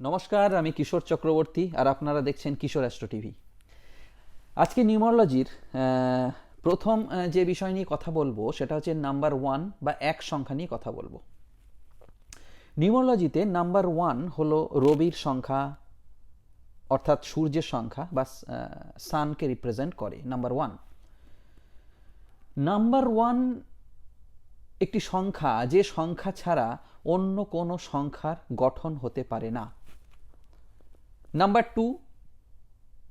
নমস্কার, আমি কিশোর চক্রবর্তী আর আপনারা দেখছেন কিশোর অ্যাস্ট্রো টিভি। আজকে নিউমোলজির প্রথম যে বিষয় নিয়ে কথা বলব সেটা হচ্ছে নাম্বার ওয়ান বা এক সংখ্যা নিয়ে কথা বলব। নিউমোলজিতে নাম্বার ওয়ান হলো রবির সংখ্যা, অর্থাৎ সূর্যের সংখ্যা বা সানকে রিপ্রেজেন্ট করে, নাম্বার ওয়ান। নাম্বার ওয়ান একটি সংখ্যা, যে সংখ্যা ছাড়া অন্য কোনো সংখ্যার গঠন হতে পারে না। নাম্বার টু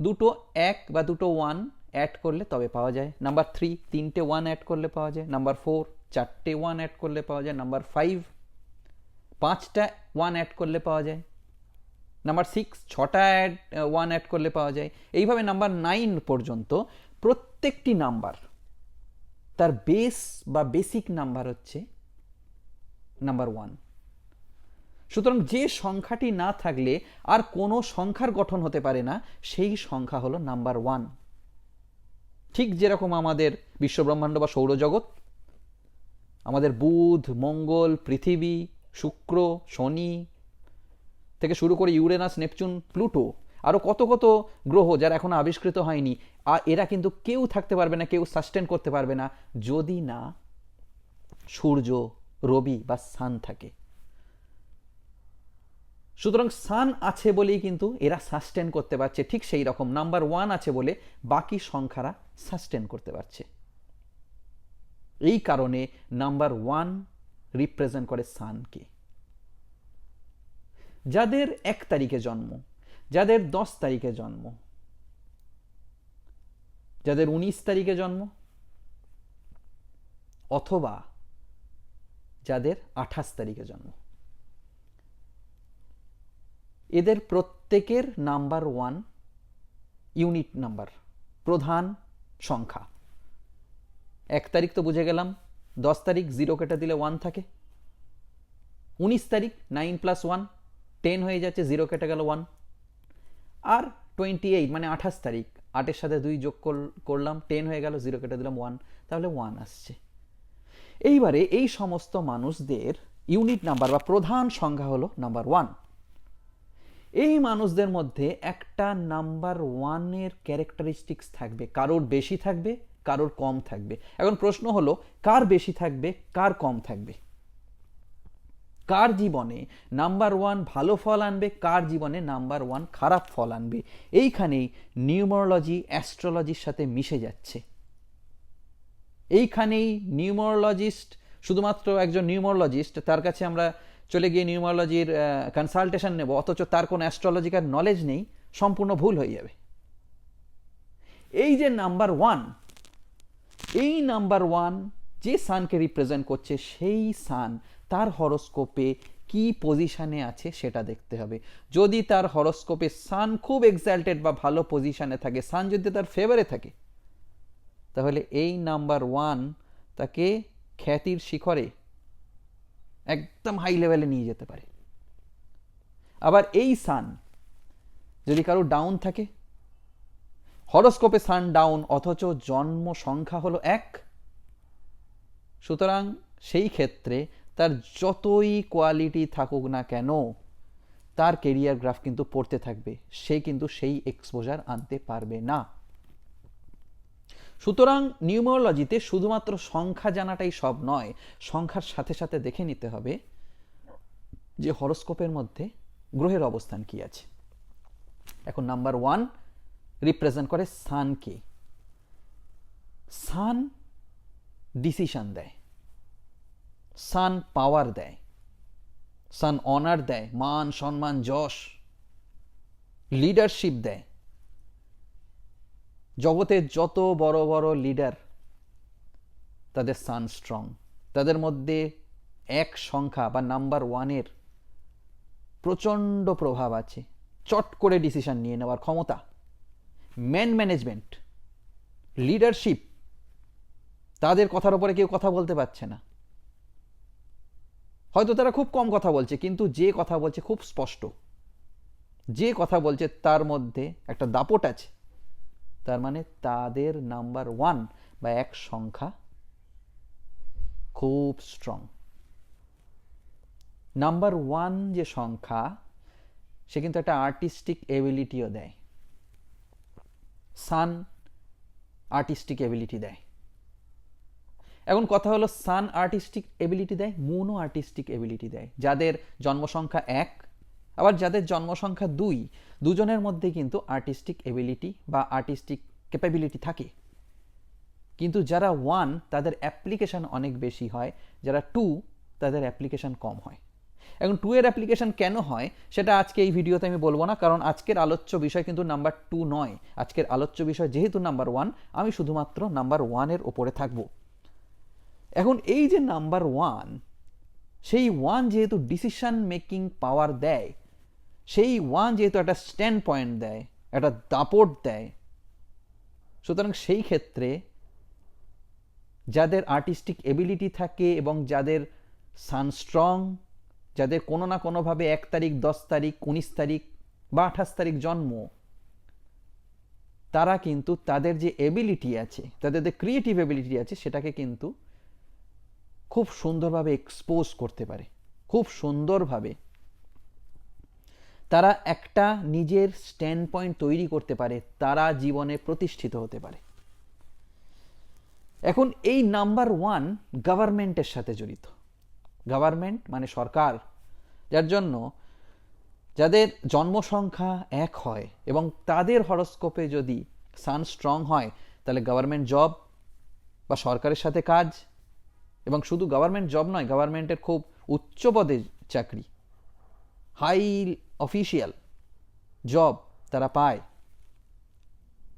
দুটো এক বা দুটো ওয়ান অ্যাড করলে তবে পাওয়া যায়। নাম্বার থ্রি তিনটে ওয়ান অ্যাড করলে পাওয়া যায়। নাম্বার ফোর চারটে ওয়ান অ্যাড করলে পাওয়া যায়। নাম্বার ফাইভ পাঁচটা ওয়ান অ্যাড করলে পাওয়া যায়। নাম্বার সিক্স ছটা অ্যাড ওয়ান অ্যাড করলে পাওয়া যায়। এইভাবে নাম্বার নাইন পর্যন্ত প্রত্যেকটি নাম্বার তার বেস বা বেসিক নাম্বার হচ্ছে নাম্বার ওয়ান সুতরাং যে সংখ্যাটি না থাকলে আর কোনো সংখ্যার গঠন হতে পারে না, সেই সংখ্যা হলো নাম্বার ওয়ান। ঠিক যেরকম আমাদের বিশ্বব্রহ্মাণ্ড বা সৌরজগৎ, আমাদের বুধ, মঙ্গল, পৃথিবী, শুক্র, শনি থেকে শুরু করে ইউরেনাস, নেপচুন, প্লুটো আরও কত কত গ্রহ যারা এখনও আবিষ্কৃত হয়নি আর এরা কিন্তু কেউ থাকতে পারবে না, কেউ সাস্টেন করতে পারবে না, যদি না সূর্য, রবি বা সান থাকে। সুতরাং সান আছে বলেই কিন্তু এরা সাস্টেন করতে পারছে, ঠিক সেই রকম। নাম্বার ওয়ান আছে বলে বাকি সংখ্যারা সাস্টেন করতে পারছে। এই কারণে নাম্বার ওয়ান রিপ্রেজেন্ট করে সানকে যাদের এক তারিখে জন্ম, যাদের দশ তারিখে জন্ম, যাদের উনিশ তারিখে জন্ম, অথবা যাদের আঠাশ তারিখে জন্ম। এদের প্রত্যেকের নাম্বার ওয়ান ইউনিট নাম্বার, প্রধান সংখ্যা। এক তারিখ তো বুঝে গেলাম, দশ তারিখ জিরো কেটে দিলে ওয়ান থাকে। উনিশ তারিখ নাইন প্লাস ওয়ান, টেন হয়ে যাচ্ছে, জিরো কেটে গেল ওয়ান। আর টোয়েন্টি এইট মানে আঠাশ তারিখ, আটের সাথে দুই যোগ করল- করলাম, টেন হয়ে গেল, জিরো কেটে দিলাম, ওয়ান। তাহলে ওয়ান আসছে। এইবারে এই সমস্ত মানুষদের ইউনিট নাম্বার বা প্রধান সংখ্যা হলো নাম্বার ওয়ান। এই মানুষদের মধ্যে একটা নাম্বার ওয়ানের ক্যারেক্টারিস্টিক্স থাকবে। কারোর বেশি থাকবে, কারোর কম থাকবে। এখন প্রশ্ন হলো, কার বেশি থাকবে, কার কম থাকবে? কার জীবনে নাম্বার ওয়ান ভালো ফল আনবে, কার জীবনে নাম্বার ওয়ান খারাপ ফল আনবে? এইখানেই নিউমোরোলজি, অ্যাস্ট্রোলজির সাথে মিশে যাচ্ছে। এইখানেই নিউমোরোলজিস্ট শুধুমাত্র একজন নিউমোরোলজিস্ট, তার কাছে আমরা চলে গিয়ে নিউমোরোলজির কনসালটেশন নেব, অথচ তার কোনো অ্যাস্ট্রোলজিক্যাল নলেজ নেই, সম্পূর্ণ ভুল হয়ে যাবে। এই যে নাম্বার ওয়ান এই নাম্বার ওয়ান যে সানকে রিপ্রেজেন্ট করছে, সেই সান তার হরোস্কোপে কি পজিশানে আছে সেটা দেখতে হবে। যদি তার হরোস্কোপে সান খুব এক্সাল্টেড বা ভালো পজিশানে থাকে, সান যদি তার ফেভারে থাকে, তাহলে এই নাম্বার ওয়ান তাকে খ্যাতির শিখরে একদম হাই লেভেলে নিয়ে যেতে পারে। আবার এই সান যদি কারও ডাউন থাকে হরোস্কোপে সান ডাউন অথচ জন্ম সংখ্যা হলো এক, সুতরাং সেই ক্ষেত্রে তার যতই কোয়ালিটি থাকুক না কেন, তার কেরিয়ার গ্রাফ কিন্তু পড়তে থাকবে, সে কিন্তু সেই এক্সপোজার আনতে পারবে না। সুতরাং নিউমোলজিতে শুধুমাত্র সংখ্যা জানাটাই সব নয়, সংখ্যার সাথে সাথে দেখে নিতে হবে যে হরোস্কোপের মধ্যে গ্রহের অবস্থান কি আছে। এখন নাম্বার ওয়ান রিপ্রেজেন্ট করে সানকে সান ডিসিশন দেয়। সান পাওয়ার দেয়। সান অনার দেয়। মান, সম্মান, যশ, লিডারশিপ দেয়। জগতের যত বড় বড় লিডার তাদের সান স্ট্রং তাদের মধ্যে এক সংখ্যা বা নাম্বার ওয়ানের প্রচণ্ড প্রভাব আছে। চট করে ডিসিশন নিয়ে নেওয়ার ক্ষমতা। ম্যান ম্যানেজমেন্ট লিডারশিপ তাদের কথার উপরে কেউ কথা বলতে পারছে না। হয়তো তারা খুব কম কথা বলছে, কিন্তু যে কথা বলছে খুব স্পষ্ট। যে কথা বলছে তার মধ্যে একটা দাপট আছে। তার মানে তাদের নাম্বার ওয়ান বা এক সংখ্যা খুব স্ট্রং নাম্বার ওয়ান যে সংখ্যা, সে কিন্তু একটা আর্টিস্টিক এবিলিটিও দেয়। সান আর্টিস্টিক এবিলিটি দেয়। এখন কথা হলো সান আর্টিস্টিক এবিলিটি দেয় মুনও আর্টিস্টিক এবিলিটি দেয়। যাদের জন্মসংখ্যা এক আবার যাদের জন্মসংখ্যা দুই, দুজনের মধ্যে কিন্তু আর্টিস্টিক এবিলিটি বা আর্টিস্টিক ক্যাপাবিলিটি থাকে। কিন্তু যারা ওয়ান তাদের অ্যাপ্লিকেশন অনেক বেশি হয়, যারা টু তাদের অ্যাপ্লিকেশন কম হয়। এখন টু এর অ্যাপ্লিকেশন কেন হয়, সেটা আজকে এই ভিডিওতে আমি বলব না, কারণ আজকের আলোচ্য বিষয় কিন্তু নাম্বার টু নয়। আজকের আলোচ্য বিষয় যেহেতু নাম্বার ওয়ান আমি শুধুমাত্র নাম্বার ওয়ানের ওপরে থাকব। এখন এই যে নাম্বার ওয়ান সেই ওয়ান যেহেতু ডিসিশন মেকিং পাওয়ার দেয় সেই ওয়ান যেহেতু একটা স্ট্যান্ড পয়েন্ট দেয়, একটা দাপট দেয়, সুতরাং সেই ক্ষেত্রে যাদের আর্টিস্টিক এবিলিটি থাকে এবং যাদের সান স্ট্রং, যাদের কোনো না কোনোভাবে এক তারিখ, দশ তারিখ, উনিশ তারিখ বা আঠাশ তারিখ জন্ম, তারা কিন্তু তাদের যে এবিলিটি আছে, তাদের যে ক্রিয়েটিভ এবিলিটি আছে, সেটাকে কিন্তু খুব সুন্দরভাবে এক্সপোজ করতে পারে। খুব সুন্দরভাবে তারা একটা নিজের স্ট্যান্ড পয়েন্ট তৈরি করতে পারে, তারা জীবনে প্রতিষ্ঠিত হতে পারে। এখন এই নাম্বার ওয়ান গভর্নমেন্টের সাথে জড়িত। গভর্নমেন্ট মানে সরকার, যার জন্য যাদের জন্মসংখ্যা এক হয় এবং তাদের হরস্কোপে যদি সান স্ট্রং হয়, তাহলে গভর্নমেন্ট জব বা সরকারের সাথে কাজ। এবং শুধু গভর্নমেন্ট জব নয় গভর্নমেন্টের খুব উচ্চ পদে চাকরি। হাই অফিসিয়াল জব তারা পায়।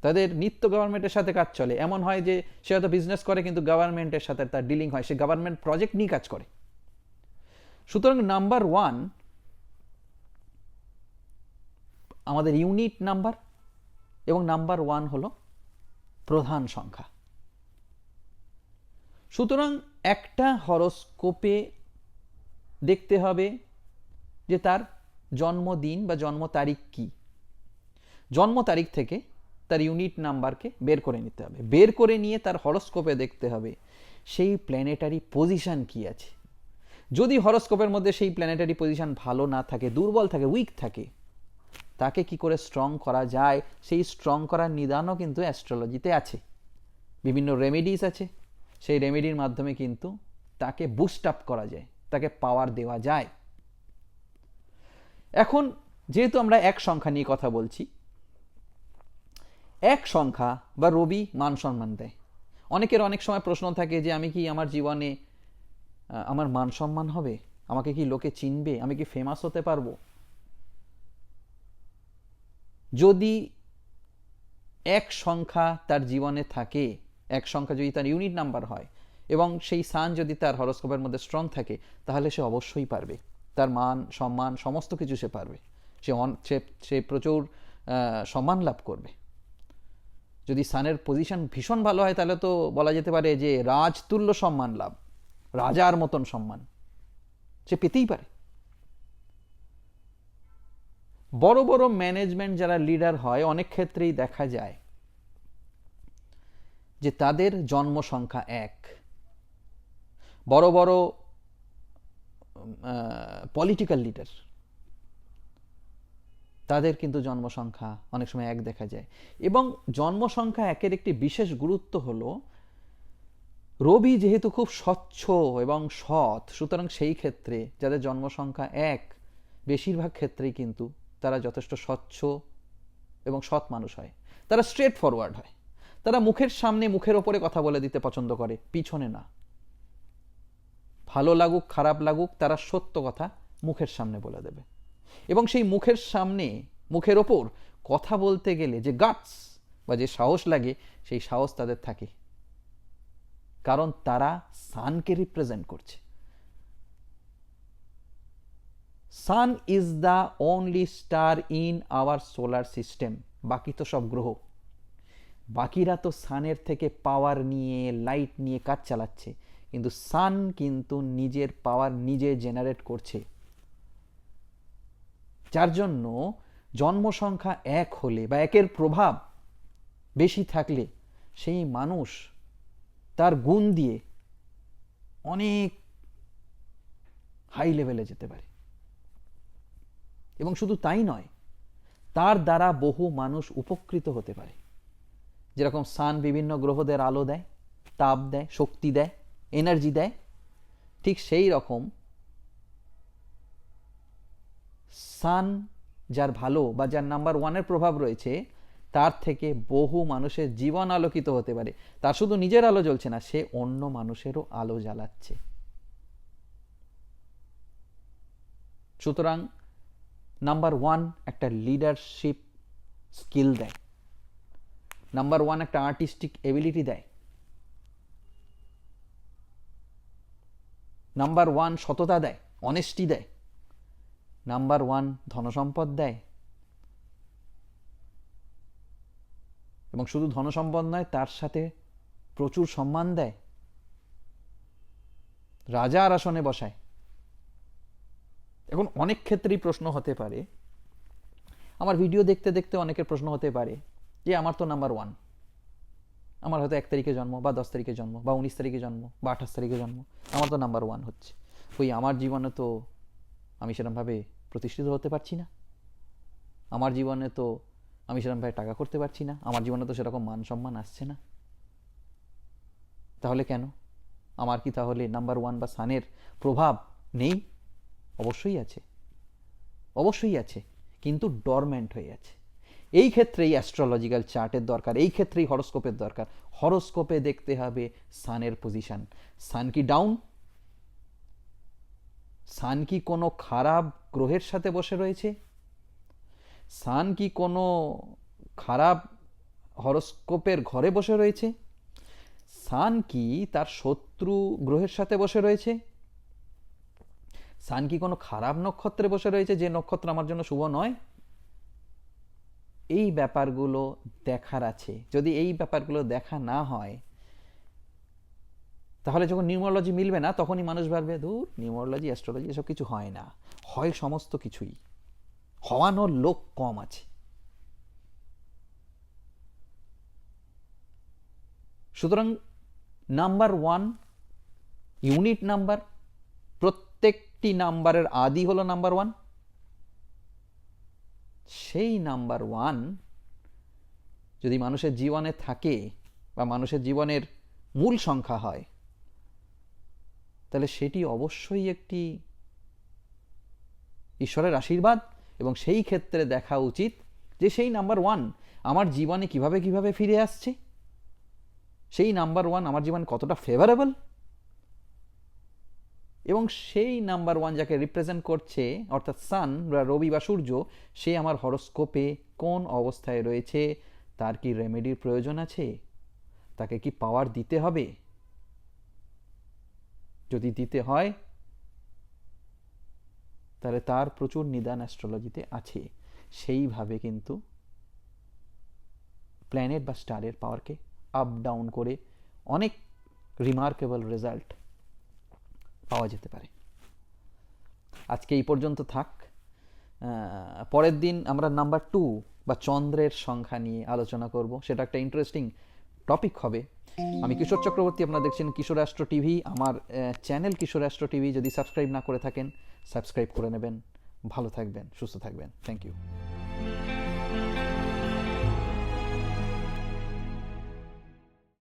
তাদের নিত্য গভর্নমেন্টের সাথে কাজ চলে। এমন হয় যে সে হয়তো বিজনেস করে কিন্তু গভর্নমেন্টের সাথে তার ডিলিং হয়। সে গভর্নমেন্ট প্রজেক্ট নিয়ে কাজ করে। সুতরাং নাম্বার ওয়ান আমাদের ইউনিট নাম্বার এবং নাম্বার ওয়ান হলো প্রধান সংখ্যা। সুতরাং একটা হরস্কোপে দেখতে হবে যে তার জন্মদিন বা জন্ম তারিখ কি? জন্ম তারিখ থেকে তার ইউনিট নাম্বারকে বের করে নিতে হবে। বের করে নিয়ে তার হরস্কোপে দেখতে হবে, সেই প্ল্যানেটারি পজিশন কি আছে? যদি হরস্কোপের মধ্যে সেই প্ল্যানেটারি পজিশন ভালো না থাকে, দুর্বল থাকে উইক থাকে, তাকে কি করে স্ট্রং করা যায়? সেই স্ট্রং করার নিদানও কিন্তু অ্যাস্ট্রোলজিতে আছে। বিভিন্ন রেমেডিস আছে। সেই রেমেডির মাধ্যমে কিন্তু তাকে বুস্ট আপ করা যায়, তাকে পাওয়ার দেওয়া যায়। এখন যেহেতু আমরা এক সংখ্যা নিয়ে কথা বলছি, এক সংখ্যা বা রবি মান সম্মান দেয়। অনেকের অনেক সময় প্রশ্ন থাকে যে, আমি কি আমার জীবনে আমার মান সম্মান হবে? আমাকে কি লোকে চিনবে? আমি কি ফেমাস হতে পারব? যদি এক সংখ্যা তার জীবনে থাকে, এক সংখ্যা যদি তার ইউনিট নাম্বার হয় এবং সেই সান যদি তার হরস্কোপের মধ্যে স্ট্রং থাকে, তাহলে সে অবশ্যই পারবে। তার মান, সম্মান, সমস্ত কিছু সে পারবে। সে অন, সে প্রচুর সম্মান লাভ করবে। যদি সানের পজিশন ভীষণ ভালো হয়, তাহলে তো বলা যেতে পারে যে রাজতুল্য সম্মান লাভ, রাজার মতন সম্মান সে পেতেই পারে। বড় বড় ম্যানেজমেন্ট যারা লিডার হয়, অনেক ক্ষেত্রেই দেখা যায় যে তাদের জন্ম সংখ্যা এক। বড় বড় পলিটিক্যাল লিডার তাদের কিন্তু জন্মসংখ্যা অনেক সময় এক দেখা যায়। এবং জন্মসংখ্যা একের একটি বিশেষ গুরুত্ব হলো, রবি যেহেতু খুব স্বচ্ছ এবং সৎ, সুতরাং সেই ক্ষেত্রে যাদের জন্মসংখ্যা এক, বেশিরভাগ ক্ষেত্রেই কিন্তু তারা যথেষ্ট স্বচ্ছ এবং সৎ মানুষ হয়। তারা স্ট্রেট ফরওয়ার্ড হয়। তারা মুখের সামনে মুখের ওপরে কথা বলে দিতে পছন্দ করে, পিছনে না। ভালো লাগুক, খারাপ লাগুক, তারা সত্য কথা মুখের সামনে বলে দেবে। এবং সেই মুখের সামনে, মুখের ওপর কথা বলতে গেলে যে গাটস বা যে সাহস লাগে, সেই সাহস তাদের থাকে। কারণ তারা সানকে রিপ্রেজেন্ট করছে। Sun is the only star in our solar system বাকি তো সব গ্রহ। বাকিরা তো সানের থেকে পাওয়ার নিয়ে লাইট নিয়ে কাজ চালাচ্ছে। কিন্তু সান কিন্তু নিজের পাওয়ার নিজে জেনারেট করছে। যার জন্য জন্মসংখ্যা এক হলে বা একের প্রভাব বেশি থাকলে সেই মানুষ তার গুণ দিয়ে অনেক হাই লেভেলে যেতে পারে। এবং শুধু তাই নয়, তার দ্বারা বহু মানুষ উপকৃত হতে পারে। যেরকম সান বিভিন্ন গ্রহদের আলো দেয়, তাপ দেয়, শক্তি দেয় এনার্জি দেয়, ঠিক সেই রকম সান যার ভালো বা যার নাম্বার ওয়ানের প্রভাব রয়েছে, তার থেকে বহু মানুষের জীবন আলোকিত হতে পারে। তার শুধু নিজের আলো জ্বলছে না, সে অন্য মানুষেরও আলো জ্বালাচ্ছে। সুতরাং নাম্বার ওয়ান একটা লিডারশিপ স্কিল দেয়। নাম্বার ওয়ান একটা আর্টিস্টিক এবিলিটি দেয়। নাম্বার ওয়ান সততা দেয় অনেস্টি দেয়। নাম্বার ওয়ান ধনসম্পদ দেয়। এবং শুধু ধনসম্পদ নয়, তার সাথে প্রচুর সম্মান দেয়। রাজা আর আসনে বসায়। এখন অনেক ক্ষেত্রেই প্রশ্ন হতে পারে। আমার ভিডিও দেখতে দেখতে অনেকের প্রশ্ন হতে পারে যে আমার তো নাম্বার ওয়ান আমার হয়তো এক তারিখে জন্ম বা দশ তারিখে জন্ম বা উনিশ তারিখে জন্ম বা আঠাশ তারিখে জন্ম। আমার তো নাম্বার ওয়ান হচ্ছে। ওই আমার জীবনে তো আমি সেরকমভাবে প্রতিষ্ঠিত হতে পারছি না। আমার জীবনে তো আমি সেরকমভাবে টাকা করতে পারছি না। আমার জীবনে তো সেরকম মান সম্মান আসছে না। তাহলে কেন? আমার কি তাহলে নাম্বার ওয়ান বা সানের প্রভাব নেই? অবশ্যই আছে। অবশ্যই আছে। কিন্তু ডরমেন্ট হয়ে আছে। এই ক্ষেত্রেই অ্যাস্ট্রোলজিক্যাল চার্টের দরকার, এই ক্ষেত্রেই হরস্কোপের দরকার। হরস্কোপে দেখতে হবে সানের পজিশন সান কি ডাউন সান কি কোনো খারাপ গ্রহের সাথে বসে রয়েছে? সান কি কোনো খারাপ হরস্কোপের ঘরে বসে রয়েছে? সান কি তার শত্রু গ্রহের সাথে বসে রয়েছে? সান কি কোনো খারাপ নক্ষত্রে বসে রয়েছে? যে নক্ষত্র আমার জন্য শুভ নয়? এই ব্যাপারগুলো দেখার আছে। যদি এই ব্যাপারগুলো দেখা না হয়, তাহলে যখন নিউমোলজি মিলবে না, তখনই মানুষ ভাববে দূর নিউমোলজি অ্যাস্ট্রোলজি, এসব কিছু হয় না। হয় সমস্ত কিছুই। হওয়ানোর লোক কম আছে। সুতরাং নাম্বার ওয়ান, ইউনিট নাম্বার, প্রত্যেকটি নাম্বারের আদি হলো নাম্বার ওয়ান। সেই নাম্বার ওয়ান যদি মানুষের জীবনে থাকে বা মানুষের জীবনের মূল সংখ্যা হয়, তাহলে সেটি অবশ্যই একটি ঈশ্বরের আশীর্বাদ এবং সেই ক্ষেত্রে দেখা উচিত যে সেই নাম্বার ওয়ান আমার জীবনে কীভাবে কীভাবে ফিরে আসছে, সেই নাম্বার ওয়ান আমার জীবনে কতটা ফেভারেবল এবং সেই নাম্বার ওয়ান যাকে রিপ্রেজেন্ট করছে, অর্থাৎ সান বা রবি বা সূর্য, সে আমার হরস্কোপে কোন অবস্থায় রয়েছে? তার কি রেমেডির প্রয়োজন আছে? তাকে কি পাওয়ার দিতে হবে? যদি দিতে হয়, তাহলে তার প্রচুর নিদান অ্যাস্ট্রোলজিতে আছে। সেইভাবে কিন্তু প্ল্যানেট বা স্টারের পাওয়ারকে আপ ডাউন করে অনেক রিমার্কেবল রেজাল্ট পাওয়া যেতে পারে। আজকে এই পর্যন্ত থাক। পরের দিন আমরা নাম্বার টু বা চন্দ্রের সংখ্যা নিয়ে আলোচনা করব। সেটা একটা ইন্টারেস্টিং টপিক হবে। আমি কিশোর চক্রবর্তী, আপনারা দেখছেন কিশোর রাষ্ট্র টিভি। আমার চ্যানেল কিশোর রাষ্ট্র টিভি। যদি সাবস্ক্রাইব না করে থাকেন, সাবস্ক্রাইব করে নেবেন। ভালো থাকবেন, সুস্থ থাকবেন। Thank you